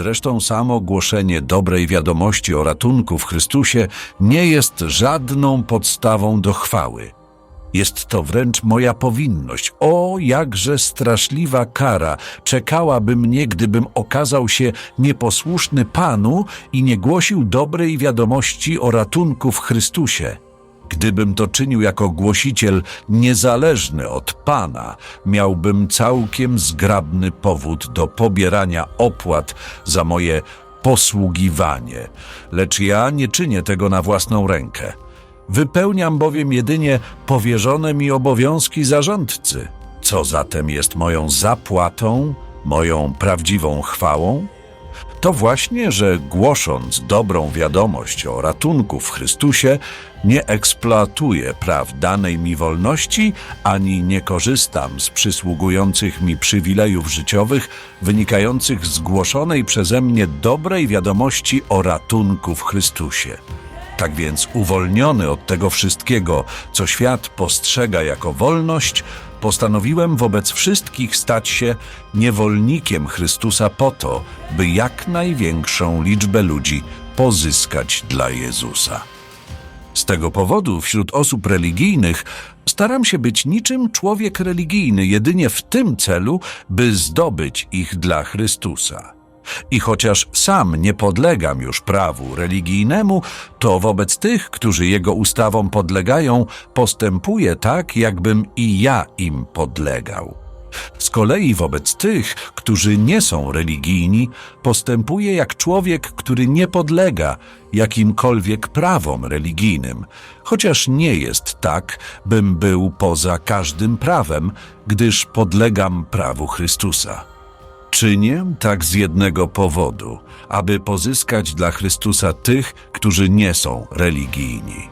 Zresztą samo głoszenie dobrej wiadomości o ratunku w Chrystusie nie jest żadną podstawą do chwały. Jest to wręcz moja powinność. O, jakże straszliwa kara czekałaby mnie, gdybym okazał się nieposłuszny Panu i nie głosił dobrej wiadomości o ratunku w Chrystusie. Gdybym to czynił jako głosiciel niezależny od Pana, miałbym całkiem zgrabny powód do pobierania opłat za moje posługiwanie. Lecz ja nie czynię tego na własną rękę. Wypełniam bowiem jedynie powierzone mi obowiązki zarządcy. Co zatem jest moją zapłatą, moją prawdziwą chwałą? To właśnie, że głosząc dobrą wiadomość o ratunku w Chrystusie, nie eksploatuję praw danej mi wolności, ani nie korzystam z przysługujących mi przywilejów życiowych wynikających z głoszonej przeze mnie dobrej wiadomości o ratunku w Chrystusie. Tak więc, uwolniony od tego wszystkiego, co świat postrzega jako wolność, postanowiłem wobec wszystkich stać się niewolnikiem Chrystusa po to, by jak największą liczbę ludzi pozyskać dla Jezusa. Z tego powodu wśród osób religijnych staram się być niczym człowiek religijny, jedynie w tym celu, by zdobyć ich dla Chrystusa. I chociaż sam nie podlegam już prawu religijnemu, to wobec tych, którzy jego ustawom podlegają, postępuję tak, jakbym i ja im podlegał. Z kolei wobec tych, którzy nie są religijni, postępuję jak człowiek, który nie podlega jakimkolwiek prawom religijnym, chociaż nie jest tak, bym był poza każdym prawem, gdyż podlegam prawu Chrystusa. Czynię tak z jednego powodu, aby pozyskać dla Chrystusa tych, którzy nie są religijni.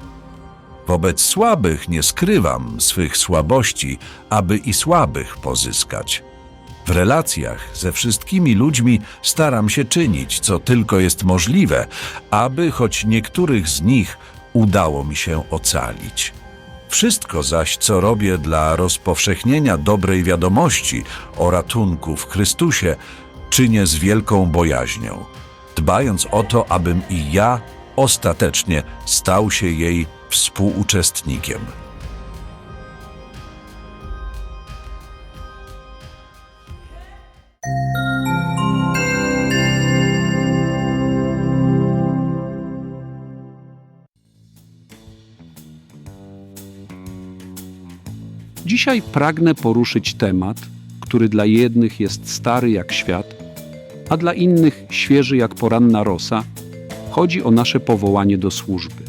Wobec słabych nie skrywam swych słabości, aby i słabych pozyskać. W relacjach ze wszystkimi ludźmi staram się czynić, co tylko jest możliwe, aby choć niektórych z nich udało mi się ocalić. Wszystko zaś, co robię dla rozpowszechnienia dobrej wiadomości o ratunku w Chrystusie, czynię z wielką bojaźnią, dbając o to, abym i ja ostatecznie stał się jej współuczestnikiem. Dzisiaj pragnę poruszyć temat, który dla jednych jest stary jak świat, a dla innych świeży jak poranna rosa. Chodzi o nasze powołanie do służby.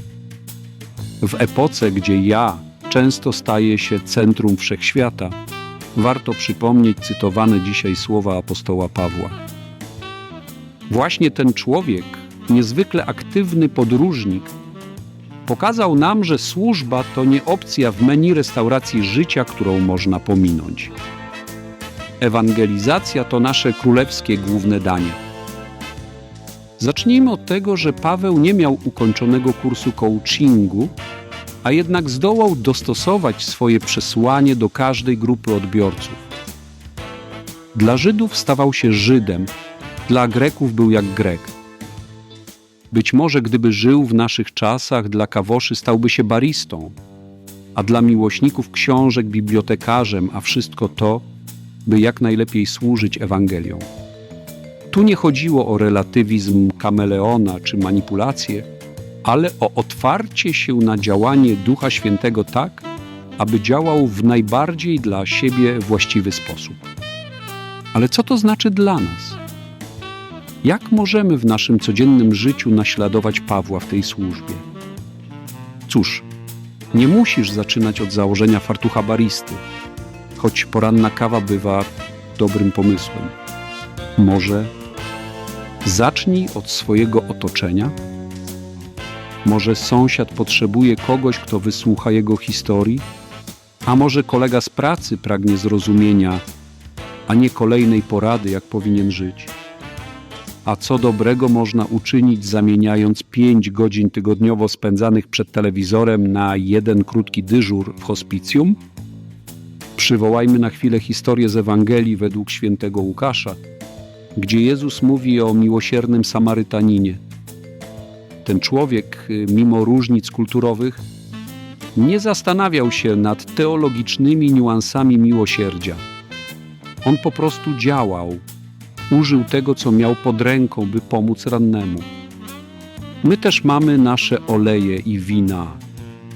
W epoce, gdzie ja często staję się centrum wszechświata, warto przypomnieć cytowane dzisiaj słowa apostoła Pawła. Właśnie ten człowiek, niezwykle aktywny podróżnik, pokazał nam, że służba to nie opcja w menu restauracji życia, którą można pominąć. Ewangelizacja to nasze królewskie główne danie. Zacznijmy od tego, że Paweł nie miał ukończonego kursu coachingu, a jednak zdołał dostosować swoje przesłanie do każdej grupy odbiorców. Dla Żydów stawał się Żydem, dla Greków był jak Grek. Być może gdyby żył w naszych czasach, dla kawoszy stałby się baristą, a dla miłośników książek bibliotekarzem, a wszystko to, by jak najlepiej służyć Ewangelią. Tu nie chodziło o relatywizm kameleona czy manipulację, ale o otwarcie się na działanie Ducha Świętego tak, aby działał w najbardziej dla siebie właściwy sposób. Ale co to znaczy dla nas? Jak możemy w naszym codziennym życiu naśladować Pawła w tej służbie? Cóż, nie musisz zaczynać od założenia fartucha baristy, choć poranna kawa bywa dobrym pomysłem. Może zacznij od swojego otoczenia? Może sąsiad potrzebuje kogoś, kto wysłucha jego historii? A może kolega z pracy pragnie zrozumienia, a nie kolejnej porady, jak powinien żyć? A co dobrego można uczynić, zamieniając pięć godzin tygodniowo spędzanych przed telewizorem na jeden krótki dyżur w hospicjum? Przywołajmy na chwilę historię z Ewangelii według świętego Łukasza. gdzie Jezus mówi o miłosiernym Samarytaninie. Ten człowiek, mimo różnic kulturowych, nie zastanawiał się nad teologicznymi niuansami miłosierdzia. On po prostu działał, użył tego, co miał pod ręką, by pomóc rannemu. My też mamy nasze oleje i wina,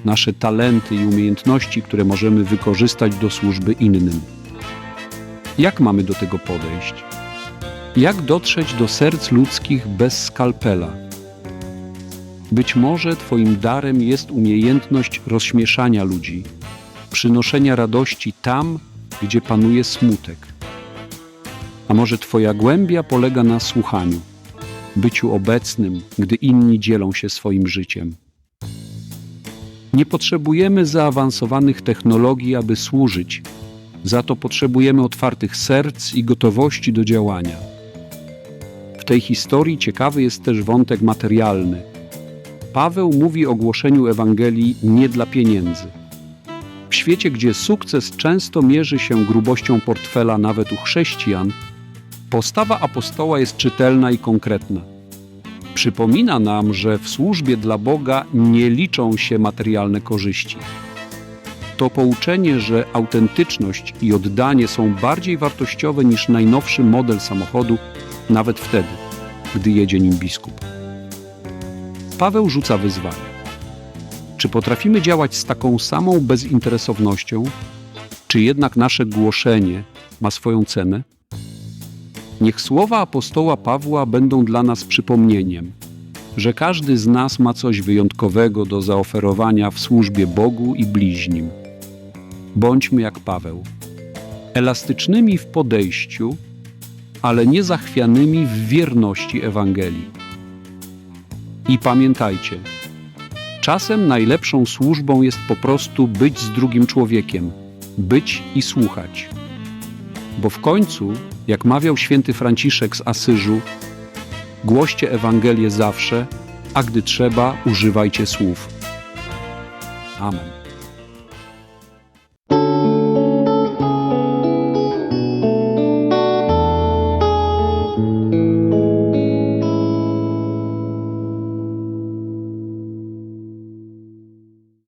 nasze talenty i umiejętności, które możemy wykorzystać do służby innym. Jak mamy do tego podejść? Jak dotrzeć do serc ludzkich bez skalpela? Być może Twoim darem jest umiejętność rozśmieszania ludzi, przynoszenia radości tam, gdzie panuje smutek. A może Twoja głębia polega na słuchaniu, byciu obecnym, gdy inni dzielą się swoim życiem. Nie potrzebujemy zaawansowanych technologii, aby służyć. Za to potrzebujemy otwartych serc i gotowości do działania. W tej historii ciekawy jest też wątek materialny. Paweł mówi o głoszeniu Ewangelii nie dla pieniędzy. W świecie, gdzie sukces często mierzy się grubością portfela nawet u chrześcijan, postawa apostoła jest czytelna i konkretna. Przypomina nam, że w służbie dla Boga nie liczą się materialne korzyści. To pouczenie, że autentyczność i oddanie są bardziej wartościowe niż najnowszy model samochodu, nawet wtedy, gdy jedzie nim biskup. Paweł rzuca wyzwanie. Czy potrafimy działać z taką samą bezinteresownością, czy jednak nasze głoszenie ma swoją cenę? Niech słowa apostoła Pawła będą dla nas przypomnieniem, że każdy z nas ma coś wyjątkowego do zaoferowania w służbie Bogu i bliźnim. Bądźmy jak Paweł, elastycznymi w podejściu, ale nie zachwianymi w wierności Ewangelii. I pamiętajcie, czasem najlepszą służbą jest po prostu być z drugim człowiekiem, być i słuchać. Bo w końcu, jak mawiał święty Franciszek z Asyżu, głoście Ewangelię zawsze, a gdy trzeba, używajcie słów. Amen.